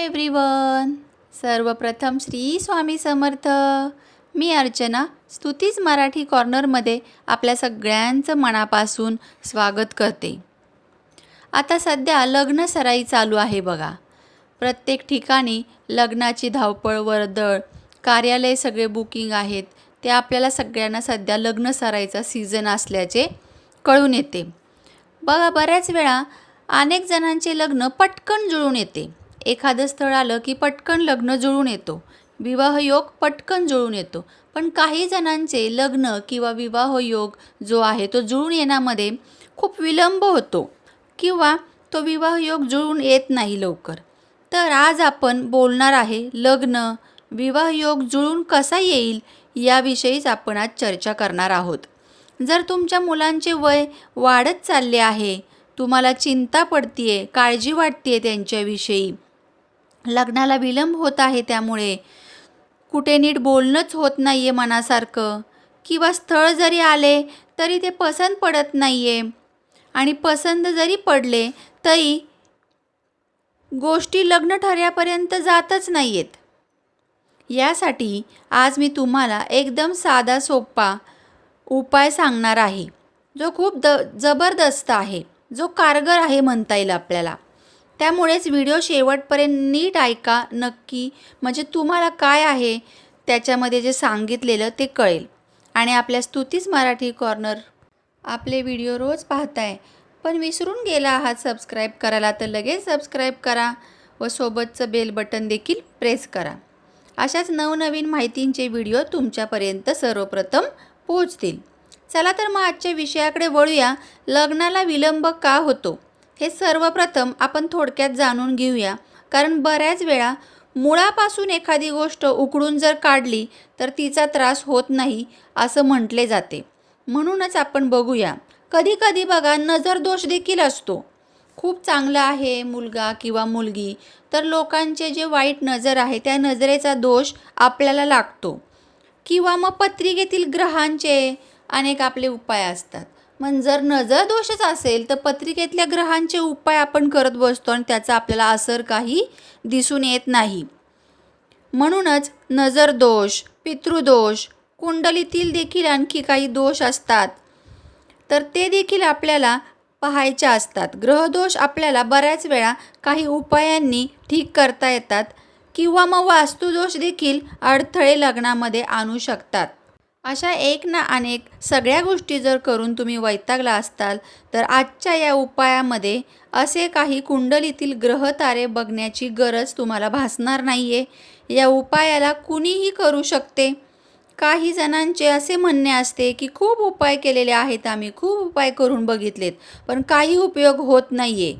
Everyone सर्वप्रथम श्री स्वामी समर्थ. मी अर्चना स्तुतीच मराठी कॉर्नरमध्ये आपल्या सगळ्यांचं मनापासून स्वागत करते. आता सध्या लग्न सराई चालू आहे बघा. प्रत्येक ठिकाणी लग्नाची धावपळ वर्दळ कार्यालय सगळे बुकिंग आहेत. ते आपल्याला सगळ्यांना सध्या लग्न सराईचा सीझन असल्याचे कळून येते. बघा बऱ्याच वेळा अनेक जणांचे लग्न पटकन जुळून येते. एखादं स्थळ आलं की पटकन लग्न जुळून येतो. विवाहयोग पटकन जुळून येतो. पण काही जणांचे लग्न किंवा विवाहयोग जो आहे तो जुळून येण्यामध्ये खूप विलंब होतो किंवा तो विवाहयोग जुळून येत नाही लवकर. तर आज आपण बोलणार आहे लग्न विवाहयोग जुळून कसा येईल याविषयीच आपण आज चर्चा करणार आहोत. जर तुमच्या मुलांचे वय वाढत चालले आहे तुम्हाला चिंता पडतीये काळजी वाटते त्यांच्याविषयी लग्नाला विलंब होत आहे त्यामुळे. कुठे नीट बोलणंच होत नाही आहे मनासारखं. किंवा स्थळ जरी आले तरी ते पसंत पडत नाही आहे आणि पसंत जरी पडले तरी गोष्टी लग्न ठरण्यापर्यंत जातच नाही आहेत यासाठी आज मी तुम्हाला एकदम साधा सोपा उपाय सांगणार आहे. जो खूप द जबरदस्त आहे. जो कारगर आहे म्हणता येईल आपल्याला. त्यामुळेच व्हिडिओ शेवटपर्यंत नीट ऐका नक्की. म्हणजे तुम्हाला काय आहे त्याच्यामध्ये जे सांगितलेलं ते कळेल. आणि आपल्या स्तुतीच मराठी कॉर्नर आपले व्हिडिओ रोज पाहताय. पण विसरून गेला आहात सबस्क्राईब करायला तर लगेच सबस्क्राईब करा व सोबतचं बेल बटन देखील प्रेस करा. अशाच नवनवीन माहितींचे व्हिडिओ तुमच्यापर्यंत सर्वप्रथम पोहोचतील. चला तर मग आजच्या विषयाकडे वळूया. लग्नाला विलंब का होतो? हे सर्वप्रथम आपण थोडक्यात जाणून घेऊया. कारण बऱ्याच वेळा मुळापासून एखादी गोष्ट उकडून जर काढली तर तिचा त्रास होत नाही असं म्हटले जाते. म्हणूनच आपण बघूया. कधी कधी बघा नजर दोष देखील असतो. खूप चांगला आहे मुलगा किंवा मुलगी तर लोकांचे जे वाईट नजर आहे त्या नजरेचा दोष आपल्याला लागतो. किंवा मग पत्रिकेतील ग्रहांचे अनेक आपले उपाय असतात. मग जर नजर दोषच असेल तर पत्रिकेतल्या ग्रहांचे उपाय आपण करत बसतो आणि त्याचा आपल्याला असर काही दिसून येत नाही. म्हणूनच नजर दोष पितृदोष कुंडलीतील देखील आणखी काही दोष असतात. तर ते देखील आपल्याला पाहायचे असतात. ग्रहदोष आपल्याला बऱ्याच वेळा काही उपायांनी ठीक करता येतात किंवा मग वास्तुदोष देखील अडथळे लग्नामध्ये आणू शकतात. अशा एक ना अनेक सगळ्या गोष्टी जर करून तुम्ही वैतागला असताल तर आजच्या या उपायामध्ये असे काही कुंडलीतील ग्रह तारे बघण्याची गरज तुम्हाला भासणार नाही आहे या उपायाला कुणीही करू शकते. काही जणांचे असे म्हणणे असते की खूप उपाय केलेले आहेत आम्ही खूप उपाय करून बघितलेत पण काही उपयोग होत नाही आहे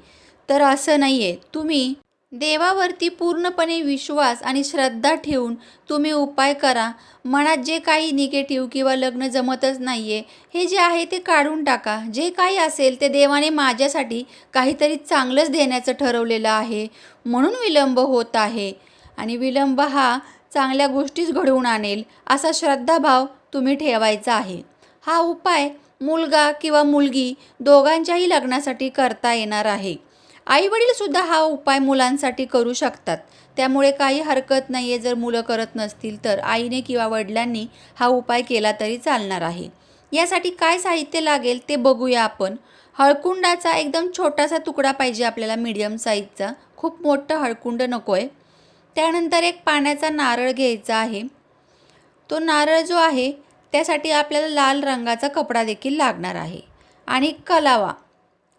तर असं नाही आहे तुम्ही देवावरती पूर्णपणे विश्वास आणि श्रद्धा ठेवून तुम्ही उपाय करा. मनात जे काही निगेटिव्ह किंवा लग्न जमतच नाही आहे हे जे आहे ते काढून टाका. जे काही असेल ते देवाने माझ्यासाठी काहीतरी चांगलंच देण्याचं ठरवलेलं आहे. म्हणून विलंब होत आहे. आणि विलंब हा चांगल्या गोष्टीच घडवून आणेल असा श्रद्धाभाव तुम्ही ठेवायचा आहे. हा उपाय मुलगा किंवा मुलगी दोघांच्याही लग्नासाठी करता येणार आहे. आईवडीलसुद्धा हा उपाय मुलांसाठी करू शकतात. त्यामुळे काही हरकत नाही आहे जर मुलं करत नसतील तर आईने किंवा वडिलांनी हा उपाय केला तरी चालणार आहे. यासाठी काय साहित्य लागेल ते बघूया आपण. हळकुंडाचा एकदम छोटासा तुकडा पाहिजे आपल्याला मीडियम साईजचा खूप मोठं हळकुंड नको आहे त्यानंतर एक पाण्याचा नारळ घ्यायचा आहे. तो नारळ जो आहे त्यासाठी आपल्याला लाल रंगाचा कपडा देखील लागणार आहे. आणि कलावा.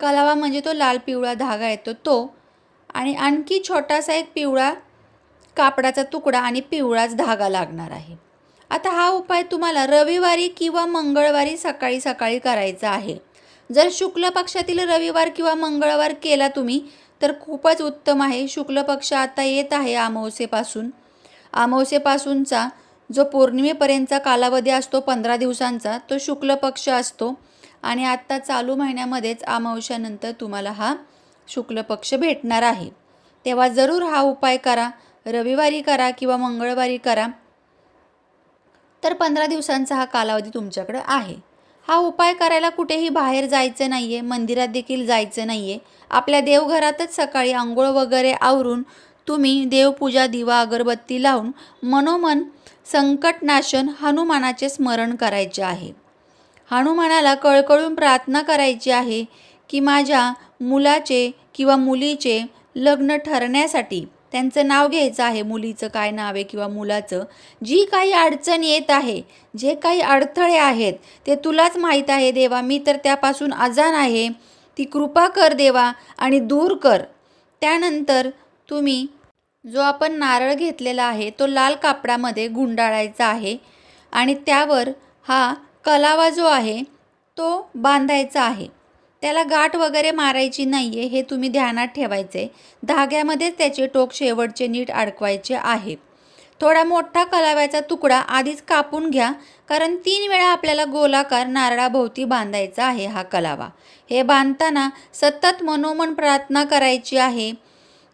कलावा म्हणजे तो लाल पिवळा धागा येतो तो. आणि आणखी छोटासा एक पिवळा कापडाचा तुकडा आणि पिवळाच धागा लागणार आहे. आता हा उपाय तुम्हाला रविवारी किंवा मंगळवारी सकाळी सकाळी करायचा आहे. जर शुक्ल पक्षातील रविवार किंवा मंगळवार केला तुम्ही तर खूपच उत्तम आहे. शुक्ल पक्ष आता येत आहे अमावस्येपासून. अमावस्येपासूनचा जो पौर्णिमेपर्यंतचा कालावधी असतो पंधरा दिवसांचा तो शुक्ल पक्ष असतो. आणि आत्ता चालू महिन्यामध्येच अमावश्यानंतर तुम्हाला हा शुक्ल पक्ष भेटणार आहे. तेव्हा जरूर हा उपाय करा. रविवारी करा किंवा मंगळवारी करा. तर पंधरा दिवसांचा हा कालावधी तुमच्याकडे आहे. हा उपाय करायला कुठेही बाहेर जायचं नाही आहे मंदिरात देखील जायचं नाही आहे आपल्या देवघरातच सकाळी आंघोळ वगैरे आवरून तुम्ही देवपूजा दिवा अगरबत्ती लावून मनोमन संकटनाशन हनुमानाचे स्मरण करायचे आहे. हनुमानाला कळकळून प्रार्थना करायची आहे की माझ्या मुलाचे किंवा मुलीचे लग्न ठरण्यासाठी त्यांचं नाव घ्यायचं आहे. मुलीचं काय नाव आहे किंवा मुलाचं जी काही अडचण येत आहे जे काही अडथळे आहेत ते तुलाच माहीत आहे देवा. मी तर त्यापासून अजान आहे. ती कृपा कर देवा आणि दूर कर. त्यानंतर तुम्ही जो आपण नारळ घेतलेला आहे तो लाल कापडामध्ये गुंडाळायचा आहे आणि त्यावर हा कलावा जो आहे तो बांधायचा आहे. त्याला गाठ वगैरे मारायची नाही आहे हे तुम्ही ध्यानात ठेवायचे धाग्यामध्येच त्याचे टोक शेवटचे नीट अडकवायचे आहे. थोडा मोठा कलाव्याचा तुकडा आधीच कापून घ्या कारण तीन वेळा आपल्याला गोलाकार नारळाभोवती बांधायचा आहे हा कलावा. हे बांधताना सतत मनोमन प्रार्थना करायची आहे.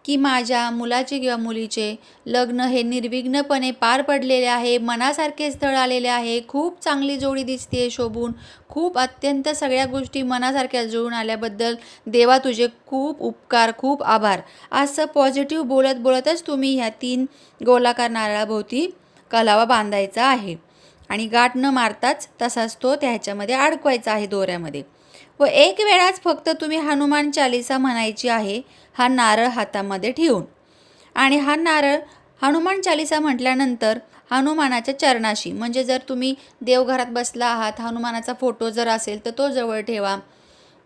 की माझ्या मुलाचे किंवा मुलीचे लग्न हे निर्विघ्नपणे पार पडलेले आहे मनासारखे स्थळ आलेले आहे. खूप चांगली जोडी दिसते शोभून. खूप अत्यंत सगळ्या गोष्टी मनासारख्या जुळून आल्याबद्दल देवा तुझे खूप उपकार खूप आभार. असं पॉझिटिव्ह बोलत बोलतच तुम्ही ह्या तीन गोलाकार नारळाभोवती कलावा बांधायचा आहे. आणि गाठ न मारताच तसाच तो त्याच्यामध्ये अडकवायचा आहे दोऱ्यामध्ये. व एक वेळाच फक्त तुम्ही हनुमान चालिसा म्हणायची आहे हा नारळ हातामध्ये ठेवून. आणि हा नारळ हनुमान चालिसा म्हटल्यानंतर हनुमानाच्या चरणाशी म्हणजे जर तुम्ही देवघरात बसला आहात हनुमानाचा फोटो जर असेल तर तो जवळ ठेवा.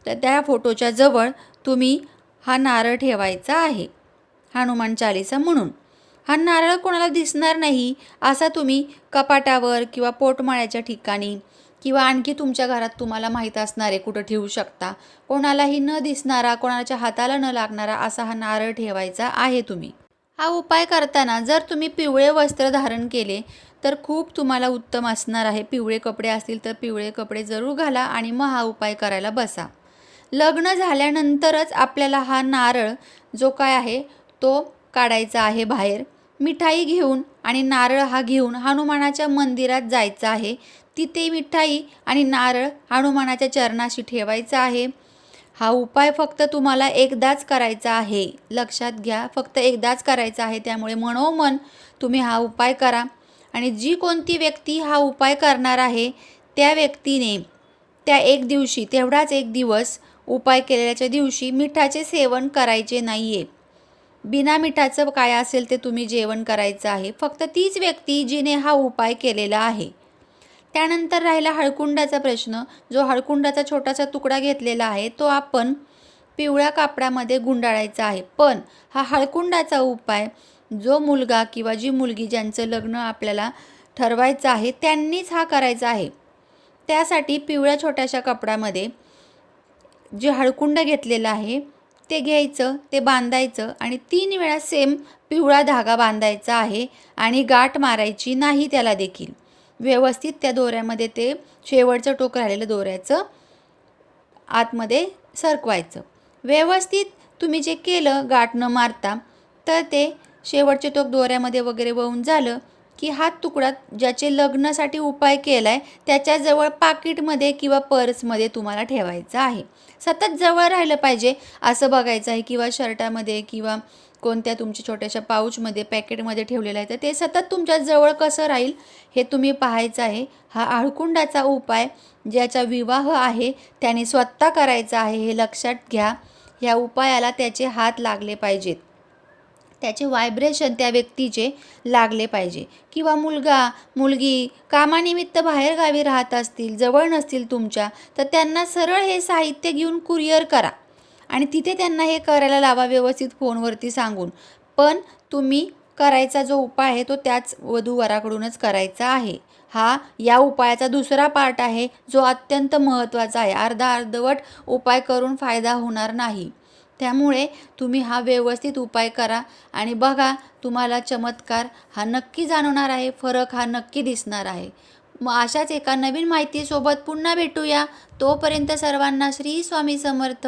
तर त्या फोटोच्या जवळ तुम्ही हा नारळ ठेवायचा आहे हनुमान चालिसा म्हणून. हा नारळ कोणाला दिसणार नाही असा तुम्ही कपाटावर किंवा पोटमाळ्याच्या ठिकाणी किंवा आणखी तुमच्या घरात तुम्हाला माहीत असणारे कुठं ठेवू शकता. कोणालाही न दिसणारा कोणाच्या हाताला न लागणारा असा हा नारळ ठेवायचा आहे तुम्ही. हा उपाय करताना जर तुम्ही पिवळे वस्त्र धारण केले तर खूप तुम्हाला उत्तम असणार आहे. पिवळे कपडे असतील तर पिवळे कपडे जरूर घाला आणि मग हा उपाय करायला बसा. लग्न झाल्यानंतरच आपल्याला हा नारळ जो काय आहे तो काढायचा आहे बाहेर. मिठाई घेऊन आणि नारळ हा घेऊन हनुमानाच्या मंदिरात जायचं आहे. तिथे मिठाई आणि नारळ हनुमानाच्या चरणाशी ठेवायचा आहे. हा उपाय फक्त तुम्हाला एकदाच करायचा आहे. लक्षात घ्या फक्त एकदाच करायचा आहे. त्यामुळे मनोमन तुम्ही हा उपाय करा. आणि जी कोणती व्यक्ती हा उपाय करणार आहे त्या व्यक्तीने त्या एक दिवशी तेवढाच एक दिवस उपाय केलेल्याच्या दिवशी मिठाचे सेवन करायचे नाही आहे बिना मिठाचं काय असेल ते तुम्ही जेवण करायचं आहे. फक्त तीच व्यक्ती जिने हा उपाय केलेला आहे. त्यानंतर राहिला हळकुंडाचा प्रश्न. जो हळकुंडाचा छोटासा तुकडा घेतलेला आहे तो आपण पिवळ्या कापडामध्ये गुंडाळायचा आहे. पण हा हळकुंडाचा उपाय जो मुलगा किंवा जी मुलगी ज्यांचं लग्न आपल्याला ठरवायचं आहे त्यांनीच हा करायचा आहे. त्यासाठी पिवळ्या छोट्याशा कपड्यामध्ये जे हळकुंड घेतलेलं आहे ते घ्यायचं ते बांधायचं आणि तीन वेळा सेम पिवळा धागा बांधायचा आहे आणि गाठ मारायची नाही त्याला देखील. व्यवस्थित त्या दोऱ्यामध्ये ते शेवटचं टोक राहिलेलं दोऱ्याचं आतमध्ये सरकवायचं. व्यवस्थित तुम्ही जे केलं गाठ न मारता तर ते शेवटचे टोक दोऱ्यामध्ये वगैरे वळून झालं की हा तुकडा ज्याचे लग्नासाठी उपाय केला आहे त्याच्याजवळ पाकिटमध्ये किंवा पर्समध्ये तुम्हाला ठेवायचा आहे. सतत जवळ राहिलं पाहिजे असं बघायचं आहे किंवा शर्टामध्ये किंवा कोणत्या तुमच्या छोट्याशा पाऊचमध्ये पॅकेटमध्ये ठेवलेलं आहे तर ते सतत तुमच्या जवळ कसं राहील हे तुम्ही पाहायचं आहे. हा आळकुंडाचा उपाय ज्याचा विवाह आहे त्याने स्वतः करायचा आहे हे लक्षात घ्या. ह्या उपायाला त्याचे हात लागले पाहिजेत. त्याचे व्हायब्रेशन त्या व्यक्तीचे लागले पाहिजे. किंवा मुलगा मुलगी कामानिमित्त बाहेरगावी राहत असतील जवळ नसतील तुमच्या तर त्यांना सरळ हे साहित्य घेऊन कुरिअर करा. आणि तिथे त्यांना हे करायला लावा व्यवस्थित फोनवरती सांगून. पण तुम्ही करायचा जो उपाय आहे तो त्याच वधूवराकडूनच करायचा आहे. हा या उपायाचा दुसरा पार्ट आहे जो अत्यंत महत्त्वाचा आहे. अर्धा अर्धवट उपाय करून फायदा होणार नाही. त्यामुळे तुम्ही हा व्यवस्थित उपाय करा. आणि बघा तुम्हाला चमत्कार हा नक्की जाणवणार आहे फरक हा नक्की दिसणार आहे. मग अशाच एका नवीन माहितीसोबत पुन्हा भेटूया. तोपर्यंत सर्वांना श्री स्वामी समर्थ.